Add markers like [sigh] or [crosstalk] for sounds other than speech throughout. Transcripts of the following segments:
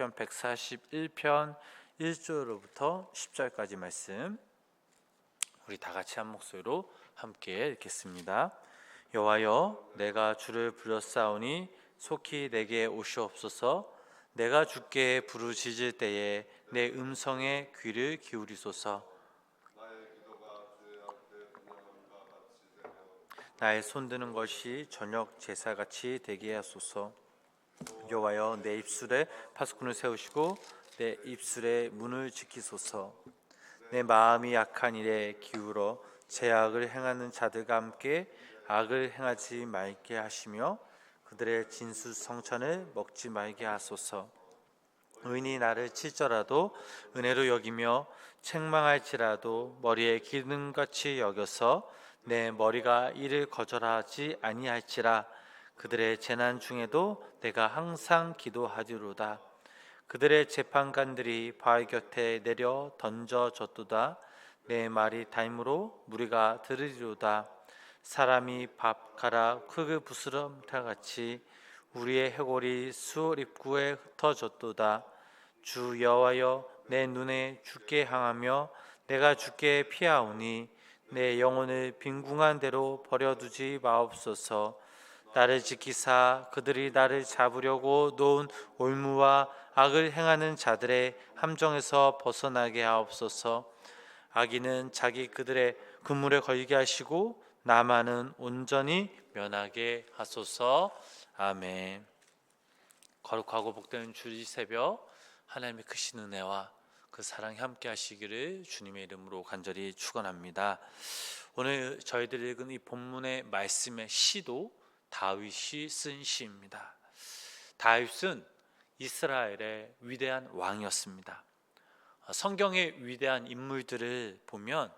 편 141편 1절로부터 10절까지 말씀 우리 다 같이 한 목소리로 함께 읽겠습니다. 여호와여 내가 주를 부르사오니 속히 내게 오시옵소서. 내가 주께 부르짖을 때에 내 음성에 귀를 기울이소서. 나의 손드는 것이 저녁 제사같이 되게 하소서 여호와여 내 입술에 파수꾼을 세우시고 내 입술에 문을 지키소서. 내 마음이 약한 일에 기울어 제악을 행하는 자들과 함께 악을 행하지 말게 하시며 그들의 진수 성찬을 먹지 말게 하소서. 의인이 나를 칠더라도 은혜로 여기며 책망할지라도 머리에 기름같이 여겨서 내 머리가 이를 거절하지 아니할지라 그들의 재난 중에도 내가 항상 기도하리로다. 그들의 재판관들이 바위 곁에 내려 던져졌도다. 내 말이 다임으로 무리가 들으리로다. 사람이 밥 가라 흙을 부스럼타 같이 우리의 해골이 수월 입구에 흩어졌도다. 주 여호와여 내 눈에 주께 향하며 내가 주께 피하오니 내 영혼을 빈궁한 대로 버려두지 마옵소서. 나를 지키사 그들이 나를 잡으려고 놓은 올무와 악을 행하는 자들의 함정에서 벗어나게 하옵소서. 악인은 자기 그들의 그물에 걸게 하시고 나만은 온전히 면하게 하소서. 아멘. 거룩하고 복되는 주일 새벽 하나님의 크신 은혜와 그 사랑이 함께 하시기를 주님의 이름으로 간절히 축원합니다. 오늘 저희들 읽은 이 본문의 말씀의 시도 다윗이 쓴 시입니다. 다윗은 이스라엘의 위대한 왕이었습니다. 성경의 위대한 인물들을 보면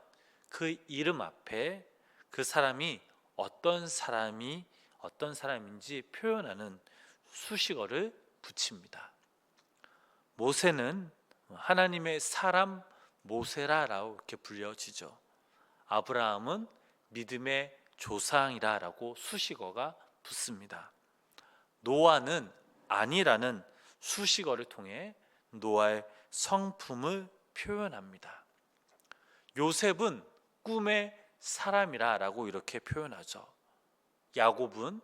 그 이름 앞에 그 사람이 어떤 사람이 어떤 사람인지 표현하는 수식어를 붙입니다. 모세는 하나님의 사람 모세라라고 이렇게 불려지죠. 아브라함은 믿음의 조상이라라고 수식어가 붙습니다. 노아는 아니라는 수식어를 통해 노아의 성품을 표현합니다. 요셉은 꿈의 사람이라라고 이렇게 표현하죠. 야곱은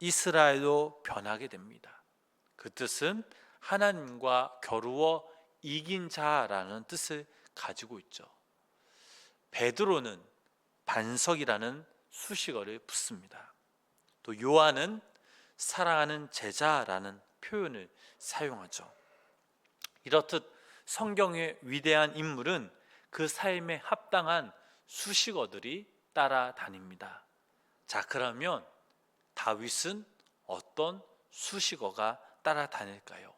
이스라엘로 변하게 됩니다. 그 뜻은 하나님과 겨루어 이긴 자라는 뜻을 가지고 있죠. 베드로는 반석이라는 수식어를 붙습니다. 또 요한은 사랑하는 제자라는 표현을 사용하죠. 이렇듯 성경의 위대한 인물은 그 삶에 합당한 수식어들이 따라다닙니다. 자, 그러면 다윗은 어떤 수식어가 따라다닐까요?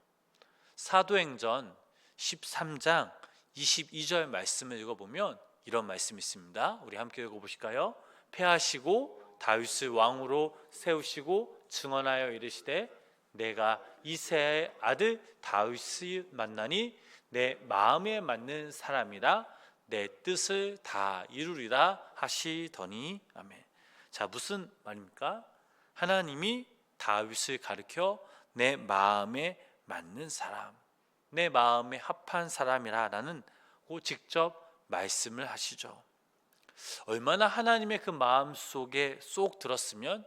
사도행전 13장 22절 말씀을 읽어보면 이런 말씀이 있습니다. 우리 함께 읽어보실까요? 패하시고 다윗을 왕으로 세우시고 증언하여 이르시되 내가 이세의 아들 다윗을 만나니 내 마음에 맞는 사람이라 내 뜻을 다 이루리라 하시더니 아멘. 자 무슨 말입니까? 하나님이 다윗을 가르켜 내 마음에 맞는 사람, 내 마음에 합한 사람이라라는 고 직접 말씀을 하시죠. 얼마나 하나님의 그 마음 속에 쏙 들었으면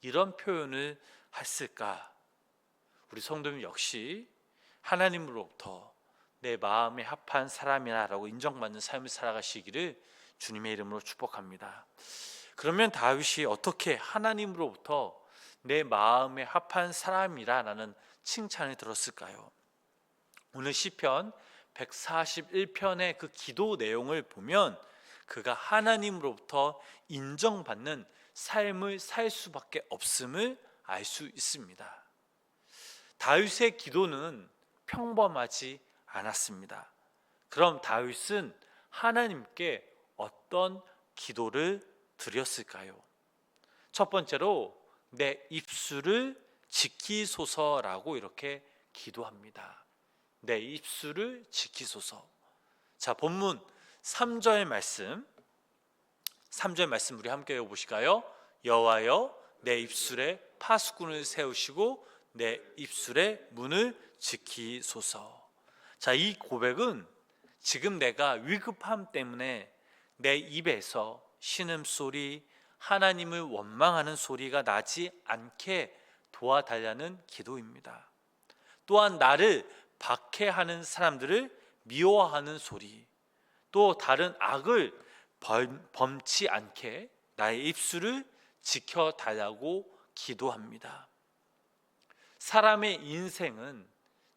이런 표현을 했을까? 우리 성도님 역시 하나님으로부터 내 마음에 합한 사람이라라고 인정받는 삶을 살아가시기를 주님의 이름으로 축복합니다. 그러면 다윗이 어떻게 하나님으로부터 내 마음에 합한 사람이라라는 칭찬을 들었을까요? 오늘 시편 141편의 그 기도 내용을 보면 그가 하나님으로부터 인정받는 삶을 살 수밖에 없음을 알 수 있습니다. 다윗의 기도는 평범하지 않았습니다. 그럼 다윗은 하나님께 어떤 기도를 드렸을까요? 첫 번째로 내 입술을 지키소서라고 이렇게 기도합니다. 내 입술을 지키소서. 자, 본문 3절 말씀 3절 말씀 우리 함께 보실까요? 여호와여 내 입술에 파수꾼을 세우시고 내 입술에 문을 지키소서. 자, 이 고백은 지금 내가 위급함 때문에 내 입에서 신음소리, 하나님을 원망하는 소리가 나지 않게 도와달라는 기도입니다. 또한 나를 박해하는 사람들을 미워하는 소리, 또 다른 악을 범, 범치 않게 나의 입술을 지켜달라고 기도합니다. 사람의 인생은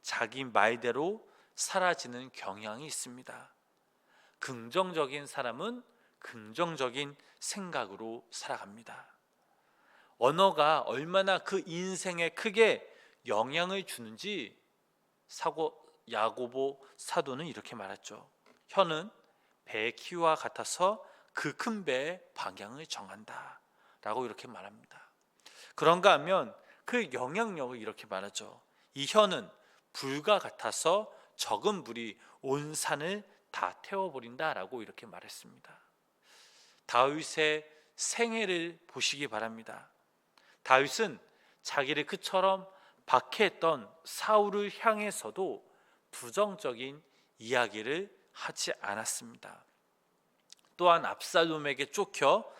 자기 말대로 사라지는 경향이 있습니다. 긍정적인 사람은 긍정적인 생각으로 살아갑니다. 언어가 얼마나 그 인생에 크게 영향을 주는지 사고 야고보 사도는 이렇게 말했죠. 혀는 배의 키와 같아서 그 큰 배의 방향을 정한다. 라고 이렇게 말합니다. 그런가 하면 그 영향력을 이렇게 말하죠. 이 혀는 불과 같아서 적은 불이 온 산을 다 태워버린다라고 이렇게 말했습니다. 다윗의 생애를 보시기 바랍니다. 다윗은 자기를 그처럼 박해했던 사울을 향해서도 부정적인 이야기를 하지 않았습니다. 또한 압살롬에게 쫓겨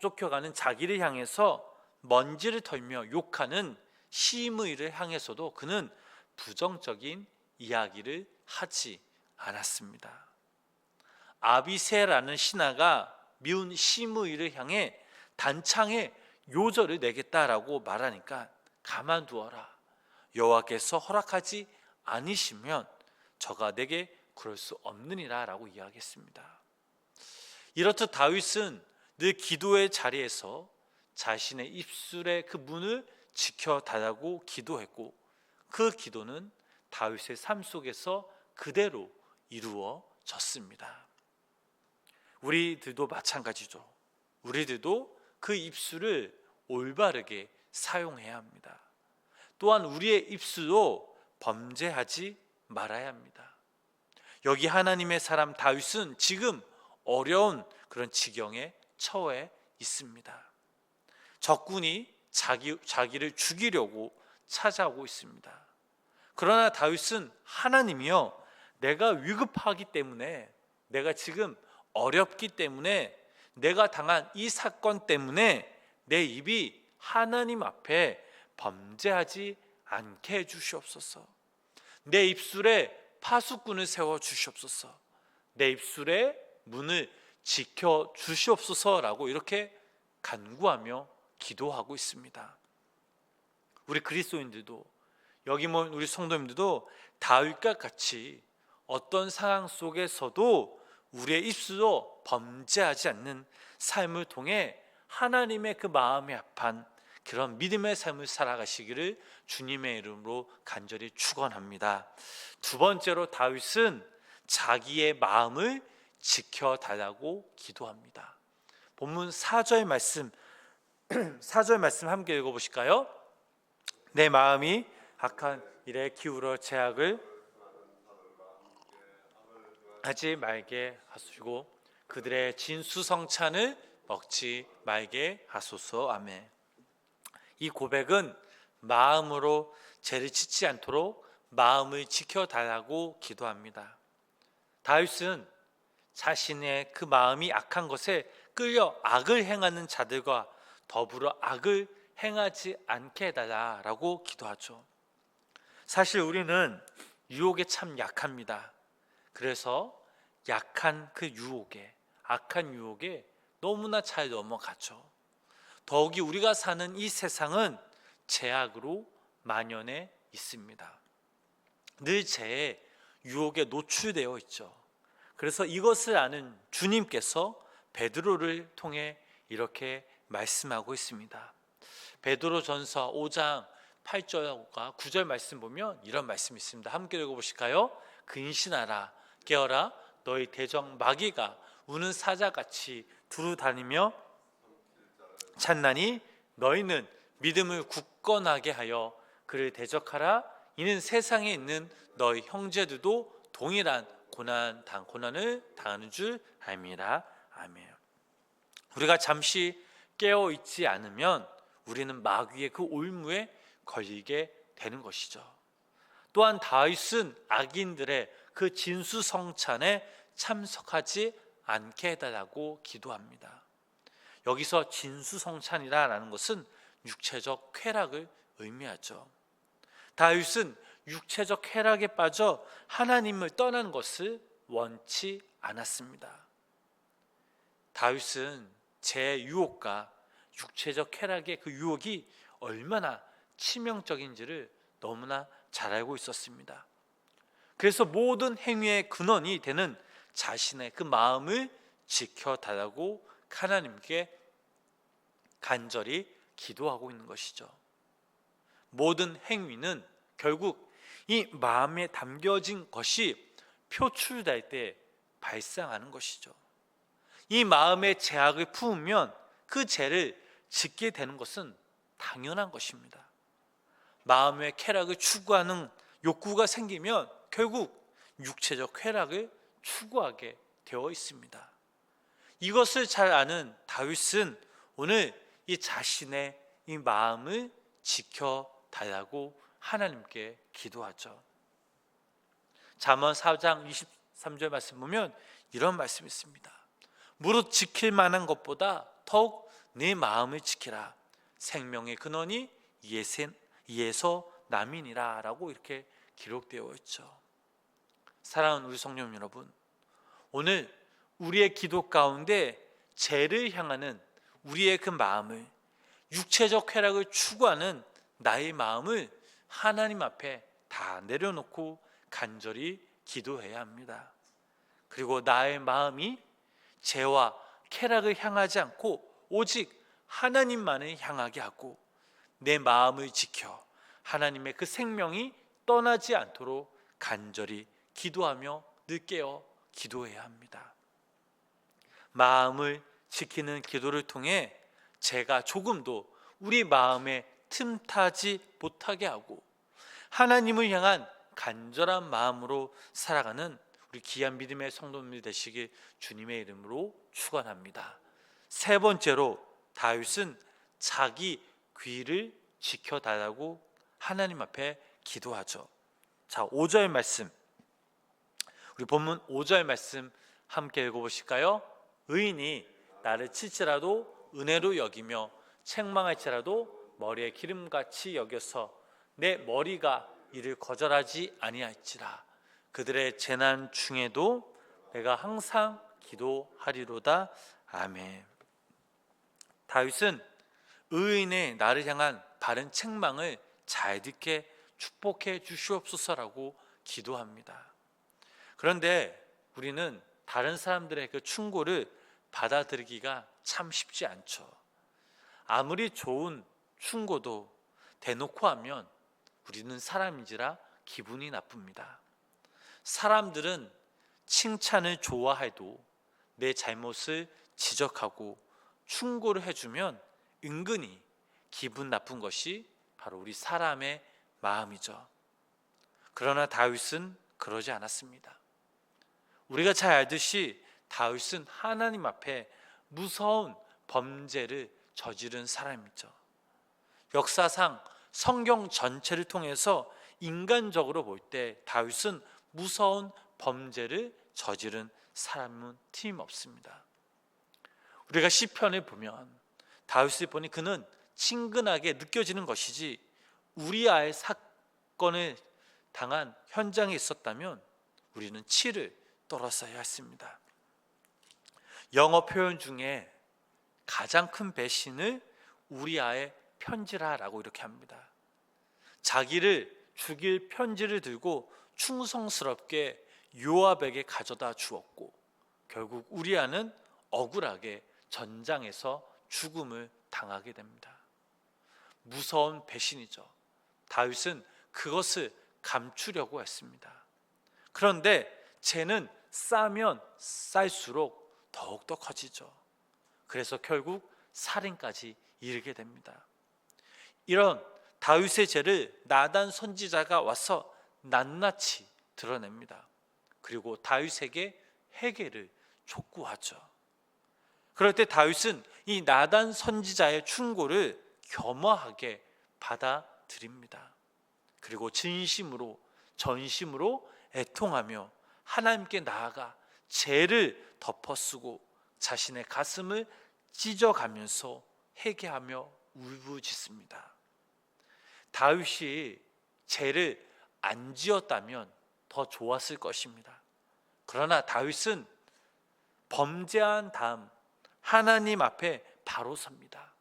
쫓겨가는 자기를 향해서 먼지를 털며 욕하는 시므이를 향해서도 그는 부정적인 이야기를 하지 않았습니다. 아비세라는 신하가 미운 시므이를 향해 단창에 요절을 내겠다라고 말하니까 가만두어라. 여호와께서 허락하지 아니시면 저가 내게 그럴 수 없느니라라고 이야기했습니다. 이렇듯 다윗은 늘 기도의 자리에서 자신의 입술의 그 문을 지켜 달라고 기도했고 그 기도는 다윗의 삶 속에서 그대로 이루어졌습니다. 우리들도 마찬가지죠. 우리들도 그 입술을 올바르게 사용해야 합니다. 또한 우리의 입술로 범죄하지 말아야 합니다. 여기 하나님의 사람 다윗은 지금 어려운 그런 지경에 처해 있습니다. 적군이 자기, 자기를 죽이려고 찾아오고 있습니다. 그러나 다윗은 하나님이요, 내가 위급하기 때문에, 내가 지금 어렵기 때문에, 내가 당한 이 사건 때문에 내 입이 하나님 앞에 범죄하지 않게 해 주시옵소서. 내 입술에 파수꾼을 세워 주시옵소서. 내 입술에 문을 지켜 주시옵소서라고 이렇게 간구하며 기도하고 있습니다. 우리 그리스도인들도 여기 모 우리 성도님들도 다윗과 같이 어떤 상황 속에서도 우리의 입술로 범죄하지 않는 삶을 통해 하나님의 그 마음에 합한 그런 믿음의 삶을 살아가시기를 주님의 이름으로 간절히 축원합니다. 두 번째로 다윗은 자기의 마음을 지켜달라고 기도합니다. 본문 4절 말씀 [clears throat] 4절 말씀 함께 읽어 보실까요? 내 마음이 악한 일에 기울어 제약을 하지 말게 하시고 그들의 진수성찬을 먹지 말게 하소서 아멘. 이 고백은 마음으로 죄를 짓지 않도록 마음을 지켜달라고 기도합니다. 다윗은 자신의 그 마음이 악한 것에 끌려 악을 행하는 자들과 더불어 악을 행하지 않게 해달라라고 기도하죠. 사실 우리는 유혹에 참 약합니다. 그래서 약한 그 유혹에 악한 유혹에 너무나 잘 넘어가죠. 더욱이 우리가 사는 이 세상은 제약으로 만연해 있습니다. 늘 죄의 유혹에 노출되어 있죠. 그래서 이것을 아는 주님께서 베드로를 통해 이렇게 말씀하고 있습니다. 베드로 전서 5장 8절과 9절 말씀 보면 이런 말씀이 있습니다. 함께 읽어 보실까요? 근신하라 깨어라 너희 대적 마귀가 우는 사자같이 두루 다니며 찬나니 너희는 믿음을 굳건하게 하여 그를 대적하라 이는 세상에 있는 너희 형제들도 동일한 고난 당 고난을 당하는 줄 알미라 아멘. 우리가 잠시 깨어 있지 않으면 우리는 마귀의 그 올무에 걸리게 되는 것이죠. 또한 다윗은 악인들의 그 진수성찬에 참석하지 않게 해달라고 기도합니다. 여기서 진수성찬이라는 것은 육체적 쾌락을 의미하죠. 다윗은 육체적 쾌락에 빠져 하나님을 떠난 것을 원치 않았습니다. 다윗은 제 유혹과 육체적 쾌락의 그 유혹이 얼마나 치명적인지를 너무나 잘 알고 있었습니다. 그래서 모든 행위의 근원이 되는 자신의 그 마음을 지켜달라고 하나님께 간절히 기도하고 있는 것이죠. 모든 행위는 결국 이 마음에 담겨진 것이 표출될 때 발생하는 것이죠. 이 마음의 죄악을 품으면 그 죄를 짓게 되는 것은 당연한 것입니다. 마음의 쾌락을 추구하는 욕구가 생기면 결국 육체적 쾌락을 추구하게 되어 있습니다. 이것을 잘 아는 다윗은 오늘 이 자신의 이 마음을 지켜 달라고 하나님께 기도하죠. 잠언 4장 23절 말씀 보면 이런 말씀이 있습니다. 무릇 지킬 만한 것보다 더욱 내 마음을 지키라. 생명의 근원이 이에서 남이니라라고 이렇게 기록되어 있죠. 사랑하는 우리 성령 여러분, 오늘 우리의 기도 가운데 죄를 향하는 우리의 그 마음을 육체적 쾌락을 추구하는 나의 마음을 하나님 앞에 다 내려놓고 간절히 기도해야 합니다. 그리고 나의 마음이 죄와 쾌락을 향하지 않고 오직 하나님만을 향하게 하고 내 마음을 지켜 하나님의 그 생명이 떠나지 않도록 간절히 기도하며 늘 깨어 기도해야 합니다. 마음을 지키는 기도를 통해 제가 조금도 우리 마음에 틈타지 못하게 하고 하나님을 향한 간절한 마음으로 살아가는 우리 귀한 믿음의 성도님들 되시길 주님의 이름으로 축원합니다. 세 번째로 다윗은 자기 귀를 지켜달라고 하나님 앞에 기도하죠. 자, 5절 말씀. 우리 본문 5절 말씀 함께 읽어 보실까요? 의인이 나를 칠지라도 은혜로 여기며 책망할지라도 머리에 기름같이 여겨서 내 머리가 이를 거절하지 아니할지라 그들의 재난 중에도 내가 항상 기도하리로다 아멘. 다윗은 의인의 나를 향한 바른 책망을 잘 듣게 축복해 주시옵소서라고 기도합니다. 그런데 우리는 다른 사람들의 그 충고를 받아들이기가 참 쉽지 않죠. 아무리 좋은 충고도 대놓고 하면 우리는 사람인지라 기분이 나쁩니다. 사람들은 칭찬을 좋아해도 내 잘못을 지적하고 충고를 해주면 은근히 기분 나쁜 것이 바로 우리 사람의 마음이죠. 그러나 다윗은 그러지 않았습니다. 우리가 잘 알듯이 다윗은 하나님 앞에 무서운 범죄를 저지른 사람이죠. 역사상 성경 전체를 통해서 인간적으로 볼 때 다윗은 무서운 범죄를 저지른 사람은 틀림없습니다. 우리가 시편을 보면 다윗을 보니 그는 친근하게 느껴지는 것이지 우리아의 사건을 당한 현장에 있었다면 우리는 치를 떨었어야 했습니다. 영어 표현 중에 가장 큰 배신을 우리 아의 편지라라고 이렇게 합니다. 자기를 죽일 편지를 들고 충성스럽게 요압에게 가져다 주었고 결국 우리아는 억울하게 전장에서 죽음을 당하게 됩니다. 무서운 배신이죠. 다윗은 그것을 감추려고 했습니다. 그런데 죄는 싸면 쌀수록 더욱더 커지죠. 그래서 결국 살인까지 이르게 됩니다. 이런 다윗의 죄를 나단 선지자가 와서 낱낱이 드러냅니다. 그리고 다윗에게 회개를 촉구하죠. 그럴 때 다윗은 이 나단 선지자의 충고를 겸허하게 받아들입니다. 그리고 진심으로 전심으로 애통하며 하나님께 나아가 죄를 덮어쓰고 자신의 가슴을 찢어가면서 회개하며 울부짖습니다. 다윗이 죄를 안 지었다면 더 좋았을 것입니다. 그러나 다윗은 범죄한 다음 하나님 앞에 바로 섭니다.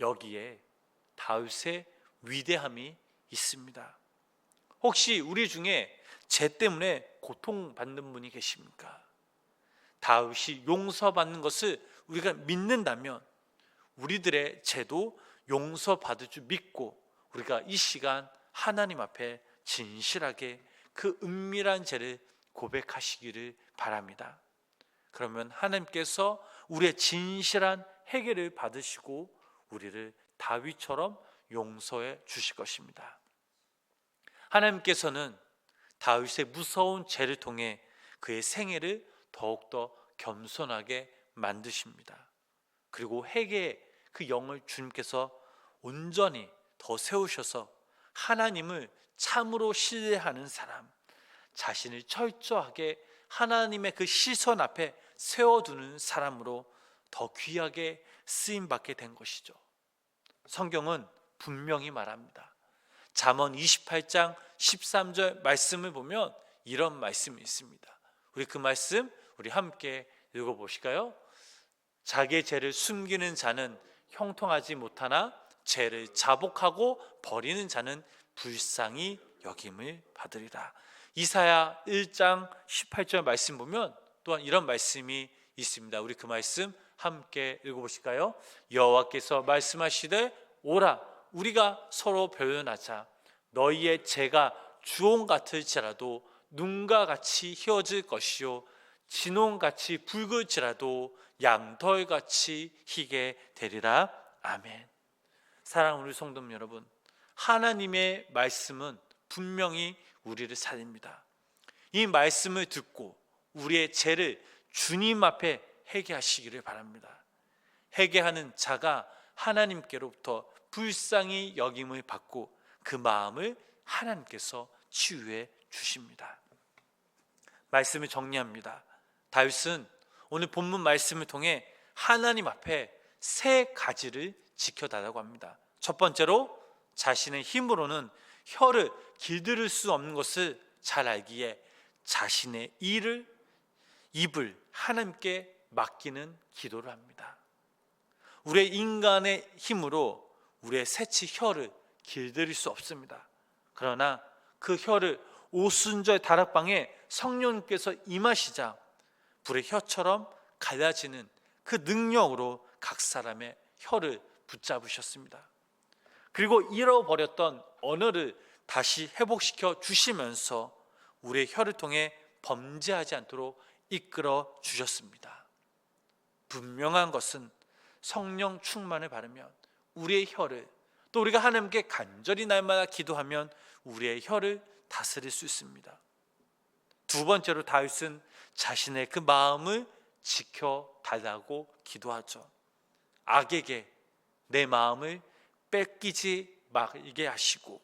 여기에 다윗의 위대함이 있습니다. 혹시 우리 중에 죄 때문에 고통받는 분이 계십니까? 다윗이 용서받는 것을 우리가 믿는다면 우리들의 죄도 용서받을 줄 믿고 우리가 이 시간 하나님 앞에 진실하게 그 은밀한 죄를 고백하시기를 바랍니다. 그러면 하나님께서 우리의 진실한 해결을 받으시고 우리를 다윗처럼 용서해 주실 것입니다. 하나님께서는 다윗의 무서운 죄를 통해 그의 생애를 더욱더 겸손하게 만드십니다. 그리고 회개의 그 영을 주님께서 온전히 더 세우셔서 하나님을 참으로 신뢰하는 사람, 자신을 철저하게 하나님의 그 시선 앞에 세워두는 사람으로 더 귀하게 쓰임 받게 된 것이죠. 성경은 분명히 말합니다. 잠언 28장 13절 말씀을 보면 이런 말씀이 있습니다. 우리 그 말씀 우리 함께 읽어 보실까요? 자기의 죄를 숨기는 자는 형통하지 못하나 죄를 자복하고 버리는 자는 불쌍히 여김을 받으리라. 이사야 1장 18절 말씀 보면 또한 이런 말씀이 있습니다. 우리 그 말씀 함께 읽어보실까요? 여호와께서 말씀하시되 오라 우리가 서로 변론하자 너희의 죄가 주홍 같을지라도 눈과 같이 휘어질 것이요 진홍같이 붉을지라도 양털같이 희게 되리라 아멘 사랑하는 우리 성도 여러분 하나님의 말씀은 분명히 우리를 살립니다 이 말씀을 듣고 우리의 죄를 주님 앞에 회개하시기를 바랍니다 회개하는 자가 하나님께로부터 불쌍히 여김을 받고 그 마음을 하나님께서 치유해 주십니다. 말씀을 정리합니다. 다윗은 오늘 본문 말씀을 통해 하나님 앞에 세 가지를 지켜달라고 합니다. 첫 번째로 자신의 힘으로는 혀를 길들일 수 없는 것을 잘 알기에 자신의 일을 입을 하나님께 맡기는 기도를 합니다. 우리의 인간의 힘으로 우리의 새치 혀를 길들일 수 없습니다. 그러나 그 혀를 오순절 다락방에 성령께서 임하시자 불의 혀처럼 갈라지는 그 능력으로 각 사람의 혀를 붙잡으셨습니다. 그리고 잃어버렸던 언어를 다시 회복시켜 주시면서 우리의 혀를 통해 범죄하지 않도록 이끌어 주셨습니다. 분명한 것은 성령 충만을 받으면 우리의 혀를 또 우리가 하나님께 간절히 날마다 기도하면 우리의 혀를 다스릴 수 있습니다. 두 번째로 다윗은 자신의 그 마음을 지켜 달라고 기도하죠. 악에게 내 마음을 뺏기지 말게 하시고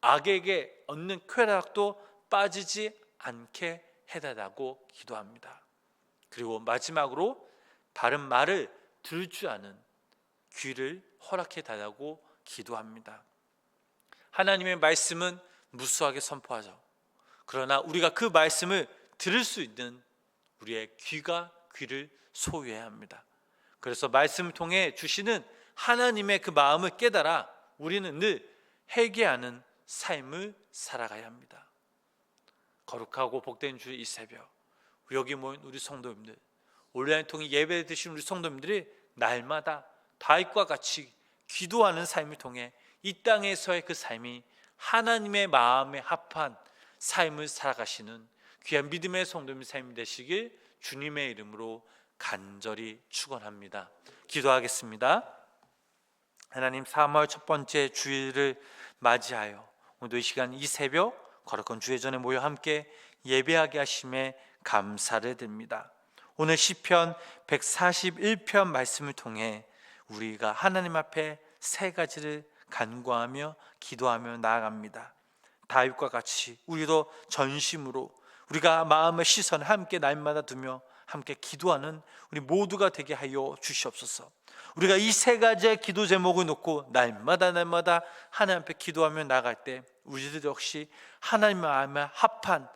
악에게 얻는 쾌락도 빠지지 않게 해달라고 기도합니다. 그리고 마지막으로 바른 말을 들을 줄 아는 귀를 허락해 달라고 기도합니다. 하나님의 말씀은 무수하게 선포하죠. 그러나 우리가 그 말씀을 들을 수 있는 우리의 귀가 귀를 소유해야 합니다. 그래서 말씀을 통해 주시는 하나님의 그 마음을 깨달아 우리는 늘 회개하는 삶을 살아가야 합니다. 거룩하고 복된 주이 새벽 여기 모인 우리 성도님들 온라인 통해 예배 드신 우리 성도님들이 날마다 다윗과 같이 기도하는 삶을 통해 이 땅에서의 그 삶이 하나님의 마음에 합한 삶을 살아가시는 귀한 믿음의 성도님 삶이 되시길 주님의 이름으로 간절히 축원합니다. 기도하겠습니다. 하나님 3월 첫 번째 주일을 맞이하여 오늘도 이 시간 이 새벽 거룩한 주의 전에 모여 함께 예배하게 하심에 감사를 드립니다. 오늘 시편 141편 말씀을 통해 우리가 하나님 앞에 세 가지를 간구하며 기도하며 나아갑니다. 다윗과 같이 우리도 전심으로 우리가 마음의 시선을 함께 날마다 두며 함께 기도하는 우리 모두가 되게 하여 주시옵소서. 우리가 이 세 가지의 기도 제목을 놓고 날마다 날마다 하나님 앞에 기도하며 나갈 때 우리들 역시 하나님 마음에 합한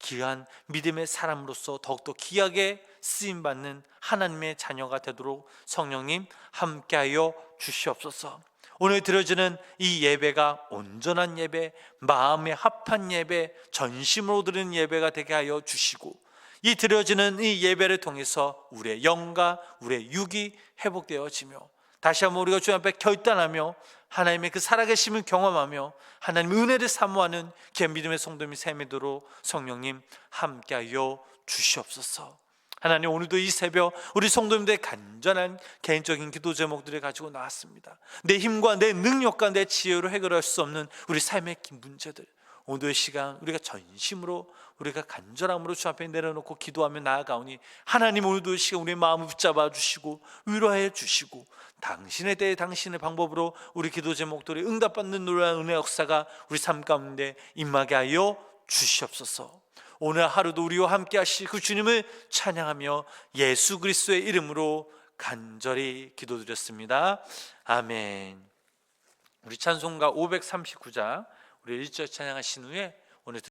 귀한 믿음의 사람으로서 더욱더 귀하게 쓰임 받는 하나님의 자녀가 되도록 성령님 함께하여 주시옵소서. 오늘 드려지는 이 예배가 온전한 예배, 마음에 합한 예배, 전심으로 드리는 예배가 되게 하여 주시고 이 드려지는 이 예배를 통해서 우리의 영과 우리의 육이 회복되어지며 다시 한번 우리가 주님 앞에 결단하며 하나님의 그 살아계심을 경험하며 하나님의 은혜를 사모하는 그 믿음의 성도님이 샘이도록 성령님 함께하여 주시옵소서. 하나님 오늘도 이 새벽 우리 성도님들의 간절한 개인적인 기도 제목들을 가지고 나왔습니다. 내 힘과 내 능력과 내 지혜로 해결할 수 없는 우리 삶의 문제들 오늘 시간 우리가 전심으로 우리가 간절함으로 주 앞에 내려놓고 기도하며 나아가오니 하나님 오늘도 이 시간 우리의 마음을 붙잡아 주시고 위로해 주시고 당신의 때에 당신의 방법으로 우리 기도 제목들이 응답받는 놀라운 은혜 역사가 우리 삶 가운데 임하게 하여 주시옵소서. 오늘 하루도 우리와 함께 하실 그 주님을 찬양하며 예수 그리스도의 이름으로 간절히 기도드렸습니다. 아멘. 우리 찬송가 539장 우리 1절 찬양하신 후에